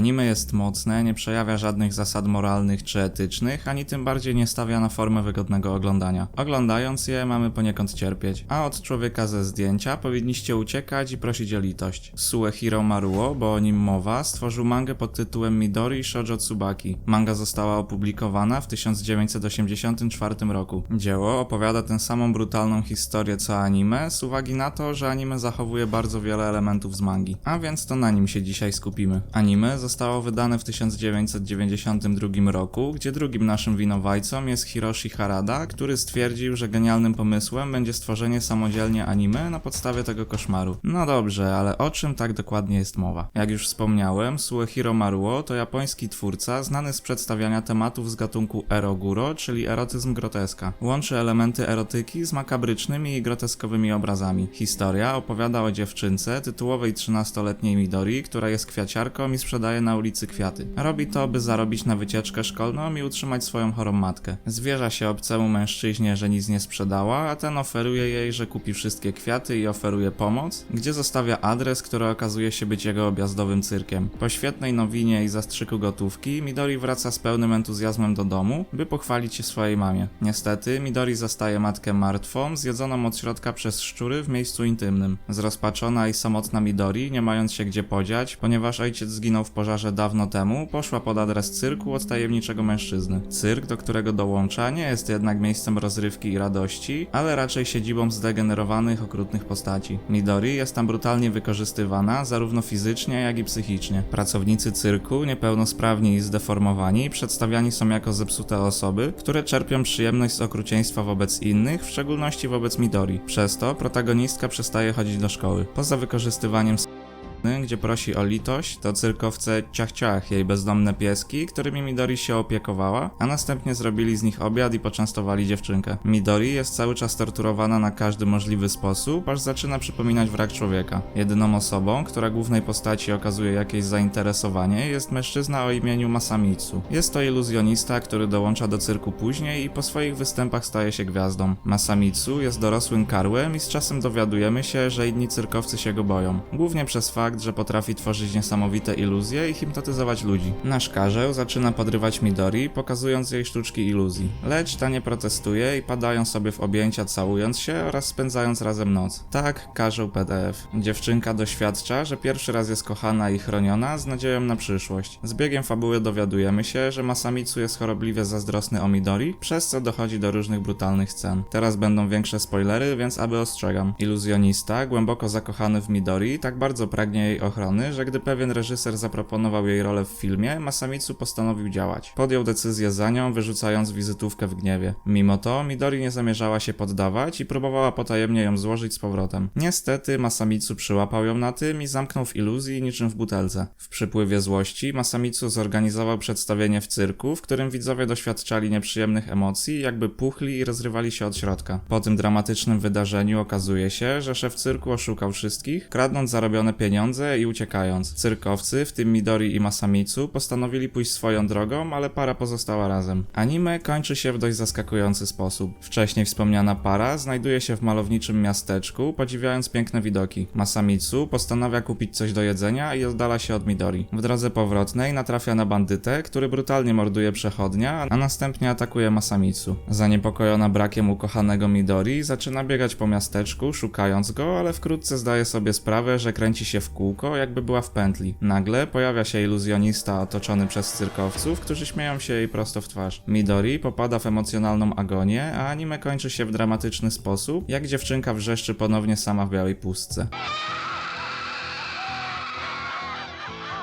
Anime jest mocne, nie przejawia żadnych zasad moralnych czy etycznych, ani tym bardziej nie stawia na formę wygodnego oglądania. Oglądając je mamy poniekąd cierpieć, a od człowieka ze zdjęcia powinniście uciekać i prosić o litość. Suehiro Maruo, bo o nim mowa, stworzył mangę pod tytułem Midori Shoujo Tsubaki. Manga została opublikowana w 1984 roku. Dzieło opowiada tę samą brutalną historię co anime, z uwagi na to, że anime zachowuje bardzo wiele elementów z mangi. A więc to na nim się dzisiaj skupimy. Anime zostało wydane w 1992 roku, gdzie drugim naszym winowajcą jest Hiroshi Harada, który stwierdził, że genialnym pomysłem będzie stworzenie samodzielnie anime na podstawie tego koszmaru. No dobrze, ale o czym tak dokładnie jest mowa? Jak już wspomniałem, Suehiro Maruo to japoński twórca znany z przedstawiania tematów z gatunku eroguro, czyli erotyzm groteska. Łączy elementy erotyki z makabrycznymi i groteskowymi obrazami. Historia opowiada o dziewczynce tytułowej 13-letniej Midori, która jest kwiaciarką i sprzedaje na ulicy kwiaty. Robi to, by zarobić na wycieczkę szkolną i utrzymać swoją chorą matkę. Zwierza się obcemu mężczyźnie, że nic nie sprzedała, a ten oferuje jej, że kupi wszystkie kwiaty i oferuje pomoc, gdzie zostawia adres, który okazuje się być jego objazdowym cyrkiem. Po świetnej nowinie i zastrzyku gotówki, Midori wraca z pełnym entuzjazmem do domu, by pochwalić się swojej mamie. Niestety, Midori zastaje matkę martwą, zjedzoną od środka przez szczury w miejscu intymnym. Zrozpaczona i samotna Midori, nie mając się gdzie podziać, ponieważ ojciec zginął w pożarze dawno temu, poszła pod adres cyrku od tajemniczego mężczyzny. Cyrk, do którego dołącza, nie jest jednak miejscem rozrywki i radości, ale raczej siedzibą zdegenerowanych, okrutnych postaci. Midori jest tam brutalnie wykorzystywana, zarówno fizycznie, jak i psychicznie. Pracownicy cyrku, niepełnosprawni i zdeformowani, przedstawiani są jako zepsute osoby, które czerpią przyjemność z okrucieństwa wobec innych, w szczególności wobec Midori. Przez to protagonistka przestaje chodzić do szkoły. Poza wykorzystywaniem gdzie prosi o litość, to cyrkowce ciach ciach, jej bezdomne pieski, którymi Midori się opiekowała, a następnie zrobili z nich obiad i poczęstowali dziewczynkę. Midori jest cały czas torturowana na każdy możliwy sposób, aż zaczyna przypominać wrak człowieka. Jedyną osobą, która głównej postaci okazuje jakieś zainteresowanie, jest mężczyzna o imieniu Masamitsu. Jest to iluzjonista, który dołącza do cyrku później i po swoich występach staje się gwiazdą. Masamitsu jest dorosłym karłem i z czasem dowiadujemy się, że inni cyrkowcy się go boją. Głównie przez fakt, że potrafi tworzyć niesamowite iluzje i hipnotyzować ludzi. Nasz karzeł zaczyna podrywać Midori, pokazując jej sztuczki iluzji. Lecz ta nie protestuje i padają sobie w objęcia całując się oraz spędzając razem noc. Tak, karzeł PDF. Dziewczynka doświadcza, że pierwszy raz jest kochana i chroniona z nadzieją na przyszłość. Z biegiem fabuły dowiadujemy się, że Masamitsu jest chorobliwie zazdrosny o Midori, przez co dochodzi do różnych brutalnych scen. Teraz będą większe spoilery, więc aby ostrzegam. Iluzjonista, głęboko zakochany w Midori, tak bardzo pragnie jej ochrony, że gdy pewien reżyser zaproponował jej rolę w filmie, Masamitsu postanowił działać. Podjął decyzję za nią, wyrzucając wizytówkę w gniewie. Mimo to, Midori nie zamierzała się poddawać i próbowała potajemnie ją złożyć z powrotem. Niestety, Masamitsu przyłapał ją na tym i zamknął w iluzji niczym w butelce. W przypływie złości, Masamitsu zorganizował przedstawienie w cyrku, w którym widzowie doświadczali nieprzyjemnych emocji, jakby puchli i rozrywali się od środka. Po tym dramatycznym wydarzeniu okazuje się, że szef cyrku oszukał wszystkich, kradnąc zarobione pieniądze i uciekając. Cyrkowcy, w tym Midori i Masamitsu, postanowili pójść swoją drogą, ale para pozostała razem. Anime kończy się w dość zaskakujący sposób. Wcześniej wspomniana para znajduje się w malowniczym miasteczku, podziwiając piękne widoki. Masamitsu postanawia kupić coś do jedzenia i oddala się od Midori. W drodze powrotnej natrafia na bandytę, który brutalnie morduje przechodnia, a następnie atakuje Masamitsu. Zaniepokojona brakiem ukochanego Midori, zaczyna biegać po miasteczku, szukając go, ale wkrótce zdaje sobie sprawę, że kręci się w kółko, jakby była w pętli. Nagle pojawia się iluzjonista otoczony przez cyrkowców, którzy śmieją się jej prosto w twarz. Midori popada w emocjonalną agonię, a anime kończy się w dramatyczny sposób, jak dziewczynka wrzeszczy ponownie sama w białej pustce.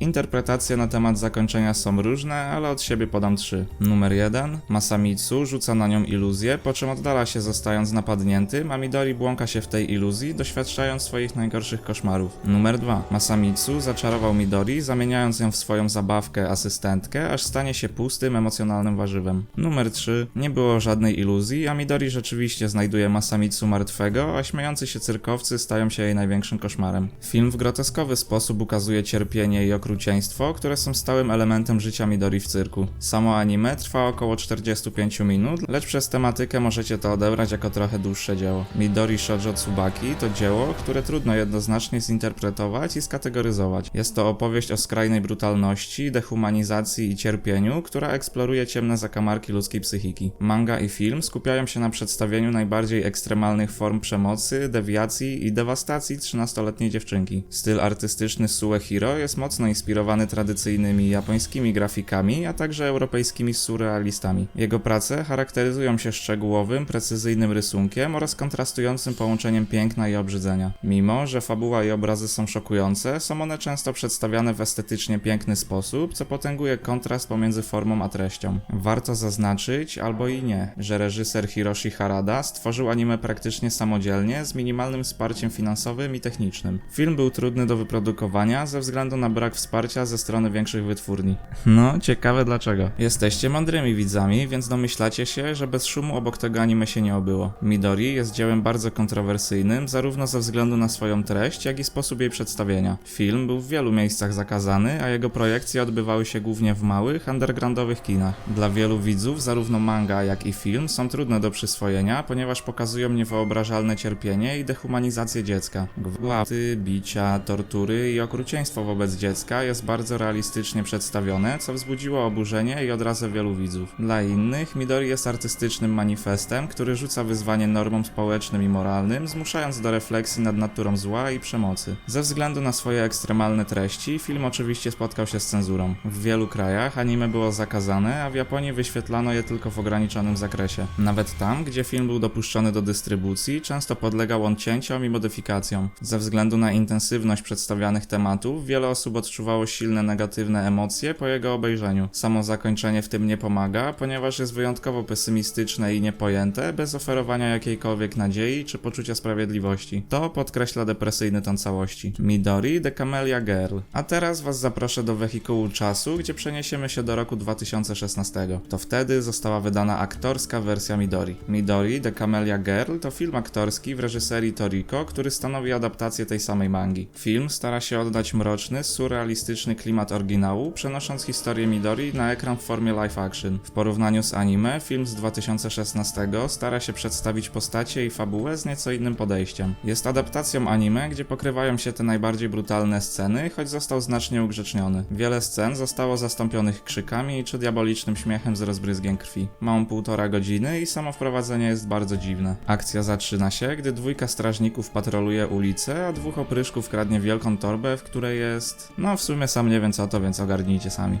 Interpretacje na temat zakończenia są różne, ale od siebie podam trzy. Numer 1. Masamitsu rzuca na nią iluzję, po czym oddala się zostając napadniętym, a Midori błąka się w tej iluzji, doświadczając swoich najgorszych koszmarów. Numer 2. Masamitsu zaczarował Midori, zamieniając ją w swoją zabawkę, asystentkę, aż stanie się pustym, emocjonalnym warzywem. Numer 3. Nie było żadnej iluzji, a Midori rzeczywiście znajduje Masamitsu martwego, a śmiejący się cyrkowcy stają się jej największym koszmarem. Film w groteskowy sposób ukazuje cierpienie i okrutność okrucieństwo, które są stałym elementem życia Midori w cyrku. Samo anime trwa około 45 minut, lecz przez tematykę możecie to odebrać jako trochę dłuższe dzieło. Midori Shoujo Tsubaki to dzieło, które trudno jednoznacznie zinterpretować i skategoryzować. Jest to opowieść o skrajnej brutalności, dehumanizacji i cierpieniu, która eksploruje ciemne zakamarki ludzkiej psychiki. Manga i film skupiają się na przedstawieniu najbardziej ekstremalnych form przemocy, dewiacji i dewastacji 13-letniej dziewczynki. Styl artystyczny Suehiro jest mocno inspirowany tradycyjnymi japońskimi grafikami, a także europejskimi surrealistami. Jego prace charakteryzują się szczegółowym, precyzyjnym rysunkiem oraz kontrastującym połączeniem piękna i obrzydzenia. Mimo, że fabuła i obrazy są szokujące, są one często przedstawiane w estetycznie piękny sposób, co potęguje kontrast pomiędzy formą a treścią. Warto zaznaczyć, albo i nie, że reżyser Hiroshi Harada stworzył anime praktycznie samodzielnie, z minimalnym wsparciem finansowym i technicznym. Film był trudny do wyprodukowania ze względu na brak wsparcia ze strony większych wytwórni. No, ciekawe dlaczego. Jesteście mądrymi widzami, więc domyślacie się, że bez szumu obok tego anime się nie obyło. Midori jest dziełem bardzo kontrowersyjnym, zarówno ze względu na swoją treść, jak i sposób jej przedstawienia. Film był w wielu miejscach zakazany, a jego projekcje odbywały się głównie w małych, undergroundowych kinach. Dla wielu widzów zarówno manga, jak i film są trudne do przyswojenia, ponieważ pokazują niewyobrażalne cierpienie i dehumanizację dziecka. Gwałty, bicia, tortury i okrucieństwo wobec dziecka jest bardzo realistycznie przedstawione, co wzbudziło oburzenie i odrazę wielu widzów. Dla innych Midori jest artystycznym manifestem, który rzuca wyzwanie normom społecznym i moralnym, zmuszając do refleksji nad naturą zła i przemocy. Ze względu na swoje ekstremalne treści, film oczywiście spotkał się z cenzurą. W wielu krajach anime było zakazane, a w Japonii wyświetlano je tylko w ograniczonym zakresie. Nawet tam, gdzie film był dopuszczony do dystrybucji, często podlegał on cięciom i modyfikacjom. Ze względu na intensywność przedstawianych tematów, wiele osób odczuwało silne negatywne emocje po jego obejrzeniu. Samo zakończenie w tym nie pomaga, ponieważ jest wyjątkowo pesymistyczne i niepojęte, bez oferowania jakiejkolwiek nadziei czy poczucia sprawiedliwości. To podkreśla depresyjny ton całości. Midori The Camellia Girl. A teraz was zaproszę do wehikułu czasu, gdzie przeniesiemy się do roku 2016. To wtedy została wydana aktorska wersja Midori. Midori The Camellia Girl to film aktorski w reżyserii Toriko, który stanowi adaptację tej samej mangi. Film stara się oddać mroczny, surrealistyczny klimat oryginału, przenosząc historię Midori na ekran w formie live action. W porównaniu z anime, film z 2016 stara się przedstawić postacie i fabułę z nieco innym podejściem. Jest adaptacją anime, gdzie pokrywają się te najbardziej brutalne sceny, choć został znacznie ugrzeczniony. Wiele scen zostało zastąpionych krzykami czy diabolicznym śmiechem z rozbryzgiem krwi. Ma on półtora godziny i samo wprowadzenie jest bardzo dziwne. Akcja zaczyna się, gdy dwójka strażników patroluje ulicę, a dwóch opryszków kradnie wielką torbę, w której jest... No w sumie sam nie wiem co to, więc ogarnijcie sami.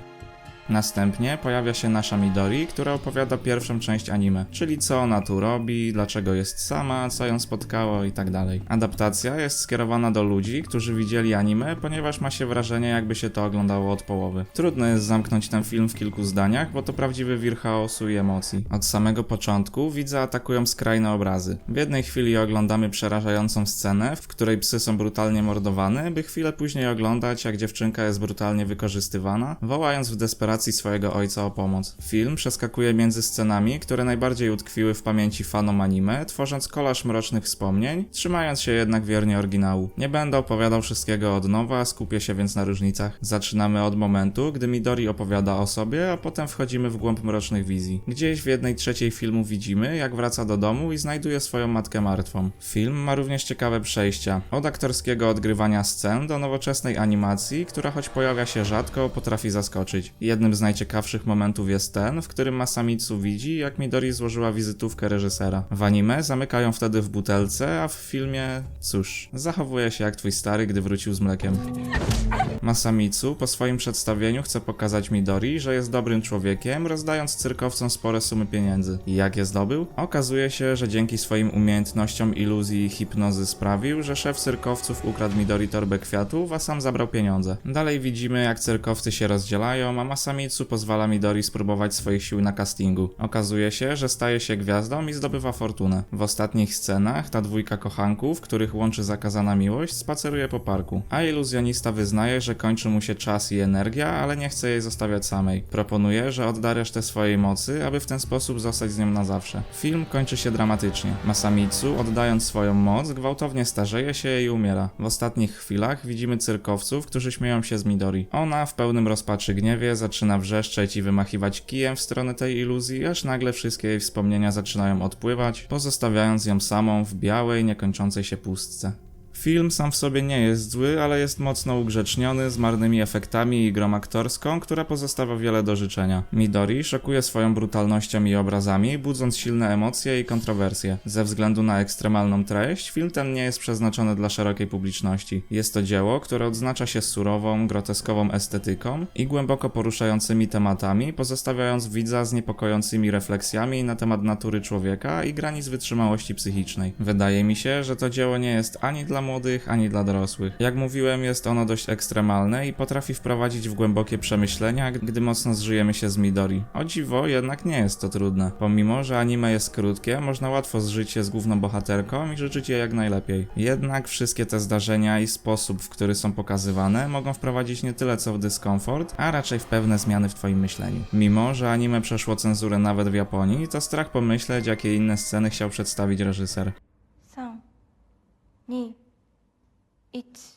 Następnie pojawia się nasza Midori, która opowiada pierwszą część anime, czyli co ona tu robi, dlaczego jest sama, co ją spotkało i tak. Adaptacja jest skierowana do ludzi, którzy widzieli anime, ponieważ ma się wrażenie, jakby się to oglądało od połowy. Trudno jest zamknąć ten film w kilku zdaniach, bo to prawdziwy wir chaosu i emocji. Od samego początku widza atakują skrajne obrazy. W jednej chwili oglądamy przerażającą scenę, w której psy są brutalnie mordowane, by chwilę później oglądać, jak dziewczynka jest brutalnie wykorzystywana, wołając w desperacji swojego ojca o pomoc. Film przeskakuje między scenami, które najbardziej utkwiły w pamięci fanom anime, tworząc kolaż mrocznych wspomnień, trzymając się jednak wiernie oryginału. Nie będę opowiadał wszystkiego od nowa, skupię się więc na różnicach. Zaczynamy od momentu, gdy Midori opowiada o sobie, a potem wchodzimy w głąb mrocznych wizji. Gdzieś w jednej trzeciej filmu widzimy, jak wraca do domu i znajduje swoją matkę martwą. Film ma również ciekawe przejścia. Od aktorskiego odgrywania scen do nowoczesnej animacji, która choć pojawia się rzadko, potrafi zaskoczyć. Jednym z najciekawszych momentów jest ten, w którym Masamitsu widzi, jak Midori złożyła wizytówkę reżysera. W anime zamykają wtedy w butelce, a w filmie, cóż, zachowuje się jak twój stary, gdy wrócił z mlekiem. Masamitsu po swoim przedstawieniu chce pokazać Midori, że jest dobrym człowiekiem, rozdając cyrkowcom spore sumy pieniędzy. I jak je zdobył? Okazuje się, że dzięki swoim umiejętnościom iluzji i hipnozy sprawił, że szef cyrkowców ukradł Midori torbę kwiatów, a sam zabrał pieniądze. Dalej widzimy, jak cyrkowcy się rozdzielają, a Masamitsu Masamitsu pozwala Midori spróbować swoich sił na castingu. Okazuje się, że staje się gwiazdą i zdobywa fortunę. W ostatnich scenach ta dwójka kochanków, których łączy zakazana miłość, spaceruje po parku, a iluzjonista wyznaje, że kończy mu się czas i energia, ale nie chce jej zostawiać samej. Proponuje, że odda resztę swojej mocy, aby w ten sposób zostać z nią na zawsze. Film kończy się dramatycznie. Masamitsu, oddając swoją moc, gwałtownie starzeje się i umiera. W ostatnich chwilach widzimy cyrkowców, którzy śmieją się z Midori. Ona w pełnym rozpaczy gniewie zaczyna wrzeszczeć i wymachiwać kijem w stronę tej iluzji, aż nagle wszystkie jej wspomnienia zaczynają odpływać, pozostawiając ją samą w białej, niekończącej się pustce. Film sam w sobie nie jest zły, ale jest mocno ugrzeczniony, z marnymi efektami i grą aktorską, która pozostawia wiele do życzenia. Midori szokuje swoją brutalnością i obrazami, budząc silne emocje i kontrowersje. Ze względu na ekstremalną treść, film ten nie jest przeznaczony dla szerokiej publiczności. Jest to dzieło, które odznacza się surową, groteskową estetyką i głęboko poruszającymi tematami, pozostawiając widza z niepokojącymi refleksjami na temat natury człowieka i granic wytrzymałości psychicznej. Wydaje mi się, że to dzieło nie jest ani dla młodych, ani dla dorosłych. Jak mówiłem, jest ono dość ekstremalne i potrafi wprowadzić w głębokie przemyślenia, gdy mocno zżyjemy się z Midori. O dziwo, jednak nie jest to trudne. Pomimo, że anime jest krótkie, można łatwo zżyć się z główną bohaterką i życzyć jej jak najlepiej. Jednak wszystkie te zdarzenia i sposób, w który są pokazywane, mogą wprowadzić nie tyle co w dyskomfort, a raczej w pewne zmiany w twoim myśleniu. Mimo, że anime przeszło cenzurę nawet w Japonii, to strach pomyśleć, jakie inne sceny chciał przedstawić reżyser. 3 2 it